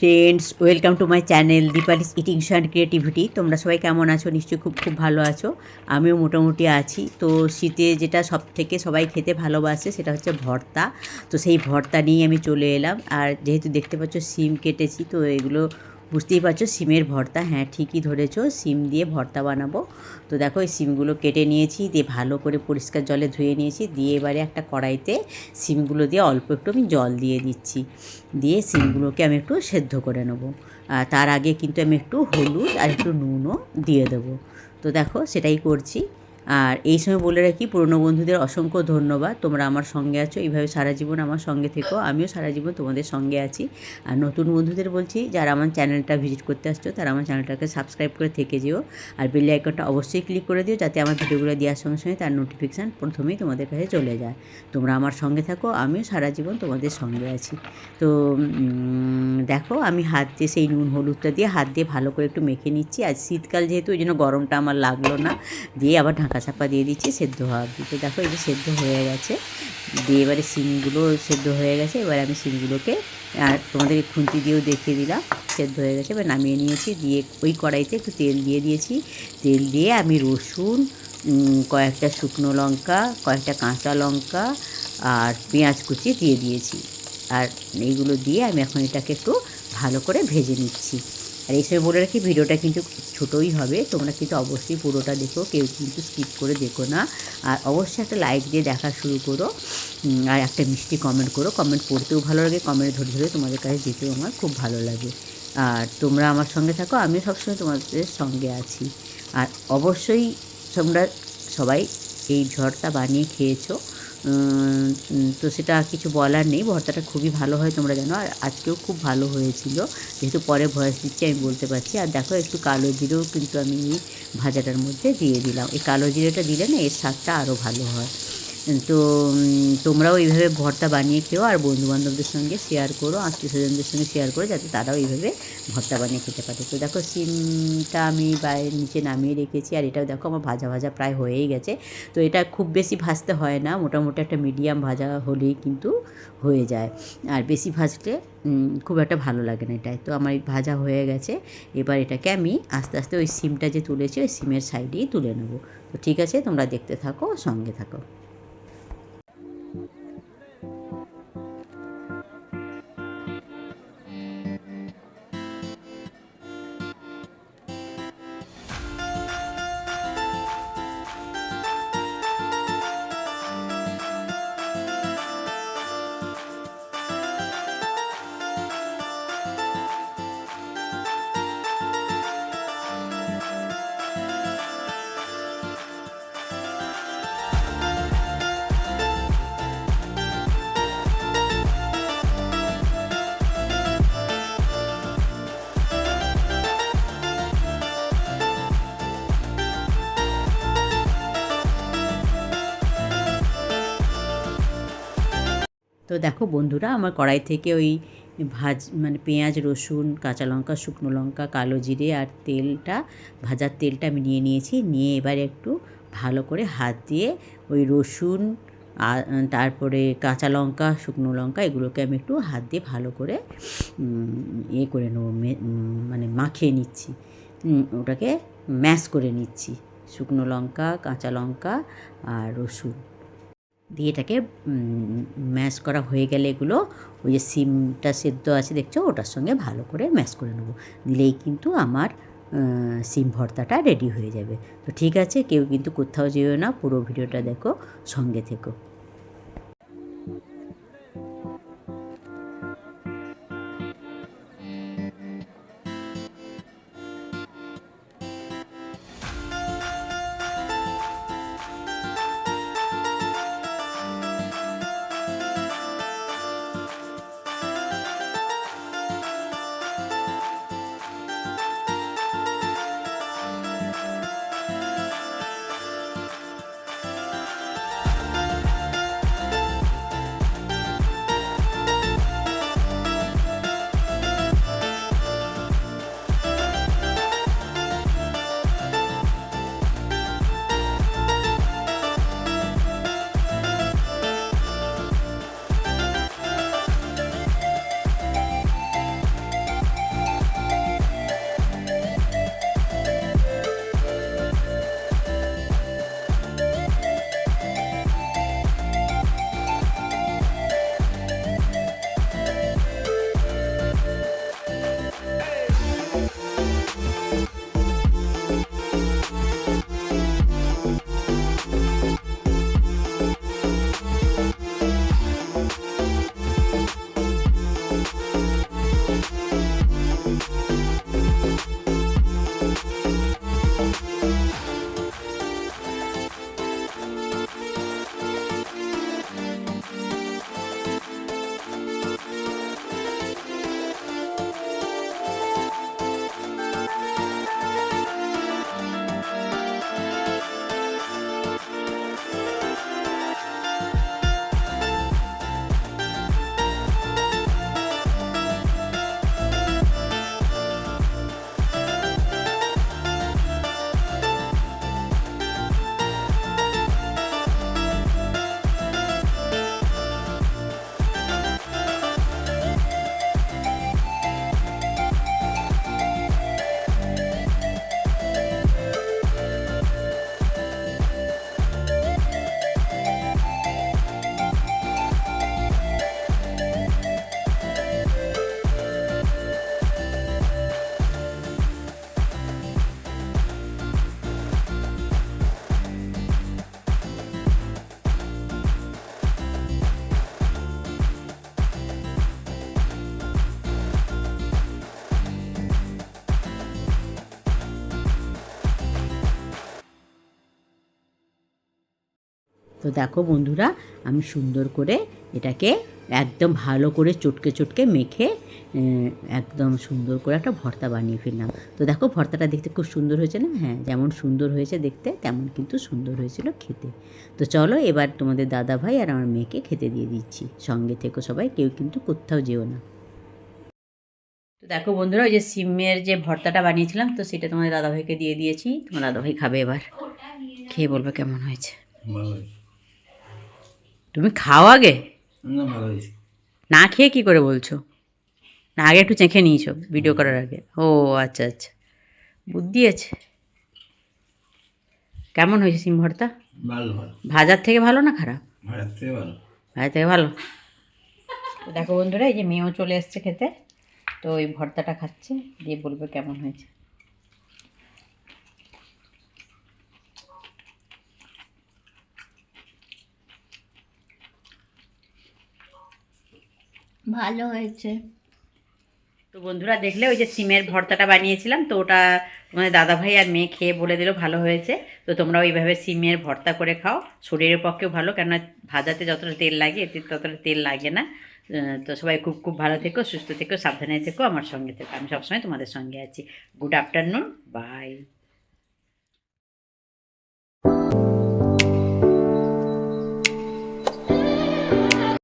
Friends welcome to my channel Deepali's eating and creativity তোমরা সবাই কেমন আছো? নিশ্চয়ই খুব খুব ভালো আছো। আমিও মোটামুটি আছি। তো শীতে যেটা সব থেকে সবাই খেতে ভালোবাসে সেটা হচ্ছে ভর্তা। তো সেই ভর্তা নিয়ে আমি চলে এলাম। আর যেহেতু দেখতে পাচ্ছ, সিম কেটেছি, তো এগুলো বুঝতেই পারছ, সিমের ভর্তা হ্যাঁ ঠিকই ধরেছো, সিম দিয়ে ভর্তা বানাবো। তো দেখো, এই সিমগুলো কেটে নিয়েছি, দিয়ে ভালো করে পরিষ্কার জলে ধুয়ে নিয়েছি, দিয়ে এবারে একটা কড়াইতে সিমগুলো দিয়ে অল্প একটু আমি জল দিয়ে দিচ্ছি। দিয়ে সিমগুলোকে আমি একটু সেদ্ধ করে নেব। তার আগে কিন্তু আমি একটু হলুদ আর একটু নুনও দিয়ে দেবো। তো দেখো, সেটাই করছি। আর এই সময় বলে রাখি, পুরনো বন্ধুদের অসংখ্য ধন্যবাদ। তোমরা আমার সঙ্গে আছো, এইভাবে সারা জীবন আমার সঙ্গে থেকো, আমিও সারা জীবন তোমাদের সঙ্গে আছি। আর নতুন বন্ধুদের বলছি, যারা আমার চ্যানেলটা ভিজিট করতে আসছো, তারা আমার চ্যানেলটাকে সাবস্ক্রাইব করে থেকে যেও। আর বেল আইকনটা অবশ্যই ক্লিক করে দিও, যাতে আমার ভিডিওগুলো দেওয়ার সঙ্গে সঙ্গে তার নোটিফিকেশান প্রথমেই তোমাদের কাছে চলে যায়। তোমরা আমার সঙ্গে থাকো, আমিও সারা জীবন তোমাদের সঙ্গে আছি। তো দেখো, আমি হাত দিয়ে সেই নুন, হলুদটা দিয়ে হাত দিয়ে ভালো করে একটু মেখে নিচ্ছি। আর শীতকাল যেহেতু, ওই জন্য গরমটা আমার লাগল না। দিয়ে আবার ঢাকা চাপা দিয়ে দিচ্ছি, সেদ্ধ হওয়ার দিকে দেখো, এই যে সেদ্ধ হয়ে গেছে। দিয়ে এবারে সিমগুলো সেদ্ধ হয়ে গেছে। এবার আমি সিমগুলোকে আর তোমাদের খুন্তি দিয়েও দেখিয়ে দিলাম। সেদ্ধ হয়ে গেছে, এবার নামিয়ে নিয়েছি। দিয়ে ওই কড়াইতে একটু তেল দিয়ে দিয়েছি। তেল দিয়ে আমি রসুন কয়েকটা শুকনো লঙ্কা, কয়েকটা কাঁচা লঙ্কা, আর পেঁয়াজ কুচি দিয়ে দিয়েছি। আর এইগুলো দিয়ে আমি এখন এটাকে একটু ভালো করে ভেজে নিচ্ছি। আর এই সময় বলে রাখি, ভিডিওটা কিন্তু ছোটোই হবে, তোমরা কিন্তু অবশ্যই পুরোটা দেখো, কেউ কিন্তু স্কিপ করে দেখো না। আর অবশ্যই একটা লাইক দিয়ে দেখা শুরু করো আর একটা মিষ্টি কমেন্ট করো। কমেন্ট পড়তেও ভালো লাগে কমেন্ট ধরে ধরে তোমাদের কাছে যেতেও আমার খুব ভালো লাগে। আর তোমরা আমার সঙ্গে থাকো আমিও সবসময় তোমাদের সঙ্গে আছি। আর অবশ্যই তোমরা সবাই এই ঝড়টা বানিয়ে খেয়েছো। তো সেটা কিছু বলার নেই। ভর্তাটা খুবই ভালো হয় তোমরা জানো। আর আজকেও খুব ভালো হয়েছিল। যেহেতু পরে ভয়েস দিচ্ছি, আমি বলতে পারছি। আর দেখো, একটু কালো জিরেও কিন্তু আমি ভাজাটার মধ্যে দিয়ে দিলাম। এই কালো জিরেটা দিলে না, এর স্বাদটা আরও ভালো হয়। তো তোমরাও এইভাবে ভর্তা বানিয়ে খেও আর বন্ধুবান্ধবদের সঙ্গে শেয়ার করো আত্মীয় স্বজনদের সঙ্গে শেয়ার করো, যাতে তারাও এইভাবে ভর্তা বানিয়ে খেতে পারে। তো দেখো, সিমটা আমি বাইরের নিচে নামিয়ে রেখেছি আর এটাও দেখো আমার ভাজা ভাজা প্রায় হয়েই গেছে। তো এটা খুব বেশি ভাজতে হয় না, মোটামুটি একটা মিডিয়াম ভাজা হলেই কিন্তু হয়ে যায়। আর বেশি ভাজলে খুব একটা ভালো লাগে না এটাই। তো আমার ভাজা হয়ে গেছে, এবার এটাকে আমি আস্তে আস্তে ওই সিমটা যে তুলেছি, ওই সিমের সাইডেই তুলে নেব। তো ঠিক আছে, তোমরা দেখতে থাকো, সঙ্গে থাকো। তো দেখো বন্ধুরা, আমার কড়াই থেকে ওই ভাজ মানে পেঁয়াজ, রসুন, কাঁচা লঙ্কা, শুকনো লঙ্কা, কালো জিরে আর তেলটা, ভাজার তেলটা আমি নিয়ে নিয়েছি। নিয়ে এবারে একটু ভালো করে হাত দিয়ে ওই রসুন তারপরে কাঁচা লঙ্কা, শুকনো লঙ্কা, এগুলোকে আমি একটু হাত দিয়ে ভালো করে ইয়ে করে নেব মানে মাখিয়ে নিচ্ছি। ওটাকে ম্যাশ করে নিচ্ছি। শুকনো লঙ্কা, কাঁচা লঙ্কা আর রসুন। দিয়ে এটাকে ম্যাশ করা হয়ে গেলে এগুলো, ওই যে সিমটা সেদ্ধ আছে দেখছ, ওটার সঙ্গে ভালো করে ম্যাশ করে নেব। দিলেই কিন্তু আমার সিম ভর্তাটা রেডি হয়ে যাবে। তো ঠিক আছে, কেউ কিন্তু কোথাও যেও না, পুরো ভিডিওটা দেখো, সঙ্গে থেকো। Bye. দেখো বন্ধুরা, আমি সুন্দর করে এটাকে একদম ভালো করে চটকে চটকে মেখে একদম সুন্দর করে একটা ভর্তা বানিয়ে ফেললাম। তো দেখো ভর্তাটা দেখতে খুব সুন্দর হয়েছে না? হ্যাঁ যেমন সুন্দর হয়েছে দেখতে, তেমন কিন্তু সুন্দর হয়েছিল খেতে। তো চলো এবার তোমাদের দাদা ভাই আর আমার মেয়েকে খেতে দিয়ে দিচ্ছি। সঙ্গে থেকো সবাই, কেউ কিন্তু কোথাও যেও না। তো দেখো বন্ধুরা, ওই যে সিমের যে ভর্তাটা বানিয়েছিলাম, তো সেটা তোমাদের দাদাভাইকে দিয়ে দিয়েছি। তোমার দাদাভাই খাবে এবার। খেয়ে বলবে কেমন হয়েছে। তুমি খাও আগে? না খেয়ে কি করে বলছো? না আগে একটু চেখে নিয়েছো ভিডিও করার আগে। ও আচ্ছা আচ্ছা। বুদ্ধি আছে। কেমন হয়েছে সিম ভর্তা? ভালো ভাজার থেকে ভালো না খারাপ? ভাড়ার থেকে ভালো। ভাজার থেকে ভালো। দেখো বন্ধুরা এই যে মেয়েও চলে এসছে খেতে। তো ওই ভর্তাটা খাচ্ছে দিয়ে বলবে কেমন হয়েছে। ভালো হয়েছে। তো বন্ধুরা দেখলে ওই যে সিমের ভর্তাটা বানিয়েছিলাম, তো ওটা তোমাদের দাদাভাই আর মেয়ে খেয়ে বলে দিল ভালো হয়েছে। তো তোমরা ওইভাবে সিমের ভর্তা করে খাও, শরীরের পক্ষেও ভালো, কেননা ভাজাতে যতটা তেল লাগে, এতে ততটা তেল লাগে না। তো সবাই খুব খুব ভালো থেকো, সুস্থ থেকো, সাবধানে থেকো, আমার সঙ্গে থেকো। আমি সবসময় তোমাদের সঙ্গে আছি। Good afternoon by